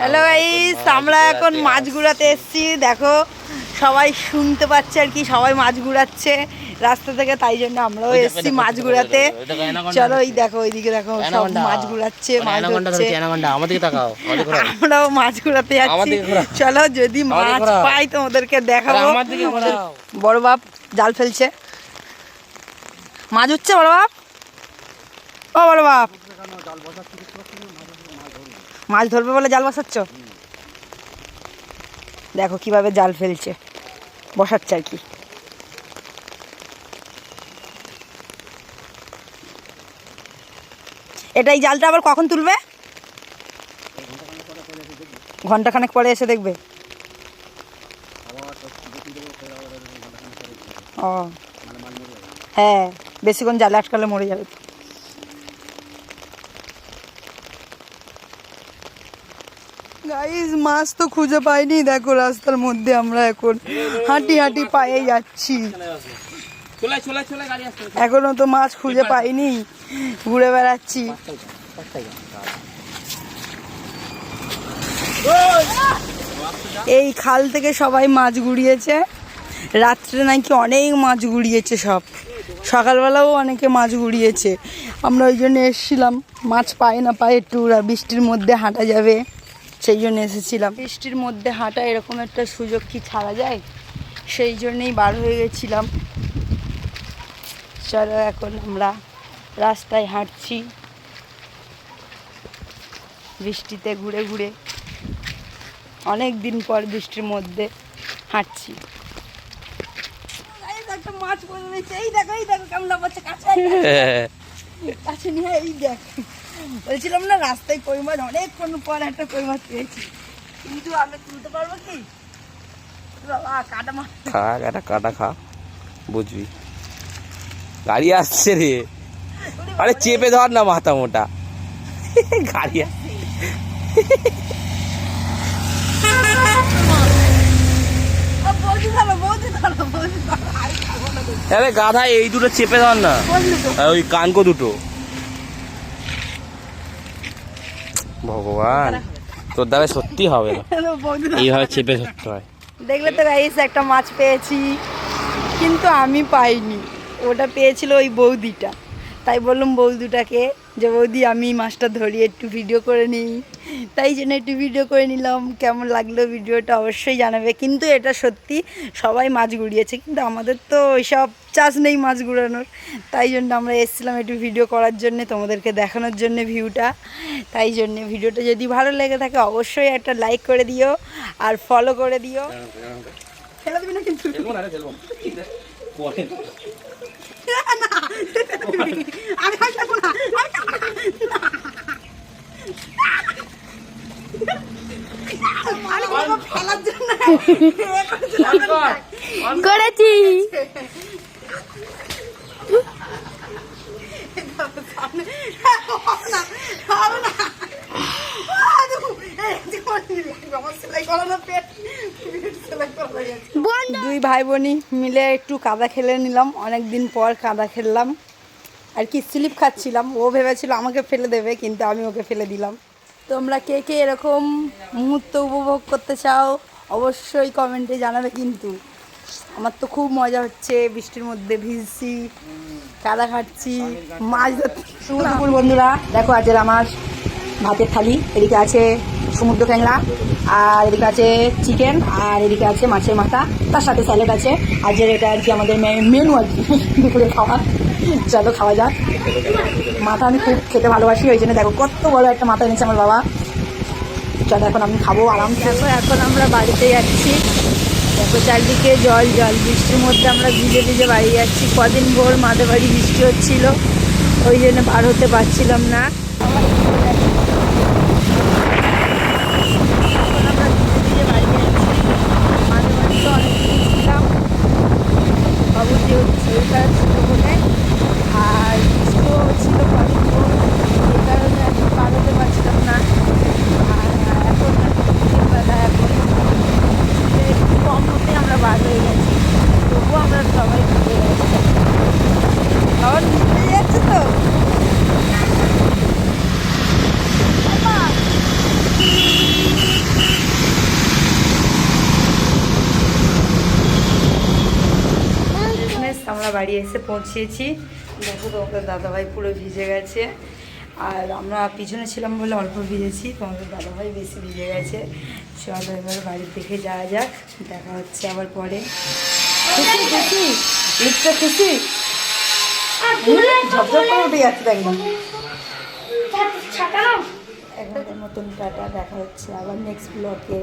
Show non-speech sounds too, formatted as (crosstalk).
Hello guys আমরা এখন মাছ ঘুরাতে এসেছি দেখো সবাই শুনতে পাচ্ছে আর কি সবাই মাছ ঘুরাচ্ছে রাস্তা থেকে তাই জন্য আমরাও এসেছি মাছ গুড়াতে। চলো। ওই দেখো ওইদিকে দেখো সব মাছ ঘুরাচ্ছে মানে মাছ। আমরাও মাছ আমার যাচ্ছি। চলো যদি মাছ। পাই তোমাদেরকে দেখাবো। বড় বাপ জাল ফেলছে। মাছ হচ্ছে বড় বাপ? ও বড় বাপ। মাছ ধরবে বলে জাল বসাচ্ছ? দেখো কীভাবে জাল ফেলছে। বসাচ্ছে আর কি। এটা এই জালটা আবার কখন তুলবে? ঘন্টাখানেক পরে এসে দেখবে। ও। হ্যাঁ বেশিক্ষণ জালে আটকালে মরে যাবে। গাইজ মাছ তো খুঁজে পাইনি। দেখো রাস্তার মধ্যে আমরা এখন হাঁটি হাঁটি পায়ে যাচ্ছি। এখনও তো মাছ খুঁজে পাইনি। ঘুরে বেড়াচ্ছি। এই খাল থেকে সবাই মাছ গুড়িয়েছে। রাত্রে নাকি অনেক মাছ গুড়িয়েছে সব। সকালবেলাও অনেকে মাছ গুড়িয়েছে। আমরা ওই জন্য এসেছিলাম। মাছ পায় না পাই একটু বৃষ্টির মধ্যে হাঁটা যাবে। সেই জন্য এসেছিলাম। বৃষ্টির মধ্যে হাঁটা এরকম একটা সুযোগ কি ছাড়া যায়? সেই জন্যেই বার হয়ে গেছিলাম। চলো এখন আমরা রাস্তায় হাঁটছি। বৃষ্টিতে ঘুরে ঘুরে অনেক দিন পর বৃষ্টির মধ্যে হাঁটছি। একটা মাছ পড়ে রয়েছে। এই দেখো এই দেখো কেমন কাছে কাছে নিয়ে এই দেখ। বলছিলাম না রাস্তায় কই মাছ অনেকক্ষণ পর একটা কই মাছ পেয়েছি। কিন্তু আমি তুলতে পারব কি? বাবা কাটা মাছ খা একটা কাটা খা বুঝবি। গাড়ি আসছে রে। আরে চেপে ধর না মাথা মোটা। গাড়ি আসছে। আরে গাধা এই দুটো চেপে ধর না। ওই কানকো দুটো। ভগবান। তোর দ্বারা সত্যি হবে না। বৌদি (laughs) এইভাবে চেপে ধরতে হয়। দেখলে তো গাইস একটা মাছ পেয়েছি কিন্তু আমি পাইনি। ওটা পেয়েছিল ওই বৌদিটা। তাই বললাম বৌদিটাকে যে বৌদি আমি মাছটা ধরি একটু ভিডিও করে নিই তাই জন্য একটু ভিডিও করে নিলাম কেমন লাগল ভিডিওটা অবশ্যই জানাবে কিন্তু এটা সত্যি সবাই মাছ গুড়িয়েছে কিন্তু আমাদের তো ওইসব চাষ নেই মাছ গুড়ানোর তাই জন্য আমরা এসেছিলাম একটু ভিডিও করার জন্যে তোমাদেরকে দেখানোর জন্য ভিউটা তাই জন্যে ভিডিওটা যদি ভালো লেগে থাকে অবশ্যই একটা লাইক করে দিও আর ফলো করে দিও ফেলে দিবি না কিন্তু আমি আর খাব না, আমি খাব না। আমি বলব ফেলার জন্য এ করেছিলাম। করেছি সামনে। হবে না, হবে না। আহ, দেখো, এই জীবন আমার সেলাই করানো পেট পেট সেলাই করা হয়ে গেছে। (laughs) দুই ভাই বোনই মিলে একটু কাদা খেলে নিলাম। অনেক দিন পর কাদা খেললাম। আর কি স্লিপ খাচ্ছিলাম। ও ভেবেছিল আমাকে ফেলে দেবে কিন্তু আমি ওকে ফেলে দিলাম। তোমরা কে কে এরকম মুহূর্ত উপভোগ করতে চাও, অবশ্যই কমেন্টে জানাবে কিন্তু। আমার তো খুব মজা হচ্ছে, বৃষ্টির মধ্যে ভিজছি, কাদা খাচ্ছি মাছ দুপুর বন্ধুরা, দেখো আজের আমার ভাতের থালি, এদিকে আছে সমুদ্র ক্যাংলা, আর এদিকে আছে চিকেন আর এদিকে আছে মাছের মাথা, তার সাথে স্যালাড আছে। আজের এটা আর কি আমাদের মেনু আর কি, দুপুরে খাওয়ার। চলো খাওয়া যাক। মাথা আমি খুব খেতে ভালোবাসি, ওই জন্য দেখো কত বড় একটা মাথা এনেছে আমার বাবা। চলো এখন আমি খাব আরাম দেখো, এখন আমরা বাড়িতে যাচ্ছি। দেখো চারদিকে জল জল, বৃষ্টির মধ্যে আমরা ভিজে ভিজে বাড়ি যাচ্ছি। কদিন ভোর মাদের বাড়ি বৃষ্টি হচ্ছিল, ওই জন্য বার হতে পারছিলাম না এখন আমরা ভিজে ভিজে বাড়ি যাচ্ছি মাঝে মাঝে তো অনেকদিন ছিলাম বাবু যেহেতু শরীরটা ছিল বলে আর বৃষ্টিও ছিল কদিন ভোর এই কারণে এখন বার হতে পারছিলাম না আর এখন বিকেলবেলা এখন বৃষ্টিতে একটু কম হতে আমরা বার হয়ে গেছি তবুও আমরা সবাই ঘুরে যাচ্ছি খাবার নিতে যাচ্ছে তো আমরা বাড়ি এসে পৌঁছেছি। দেখো তোমাদের দাদাভাই পুরো ভিজে গেছে। আর আমরা পিছনে ছিলাম বলে অল্প ভিজেছি তোমাদের দাদাভাই বেশি ভিজে গেছে। চলো এবার বাড়ির দিকে যাওয়া যাক দেখা হচ্ছে আবার পরে। খুশি খুশি? লিপটা খুশি? ঝপঝপ করে উঠে যাচ্ছে দেখলাম একবারের মতন টাটা দেখা হচ্ছে আবার নেক্সট ব্লকে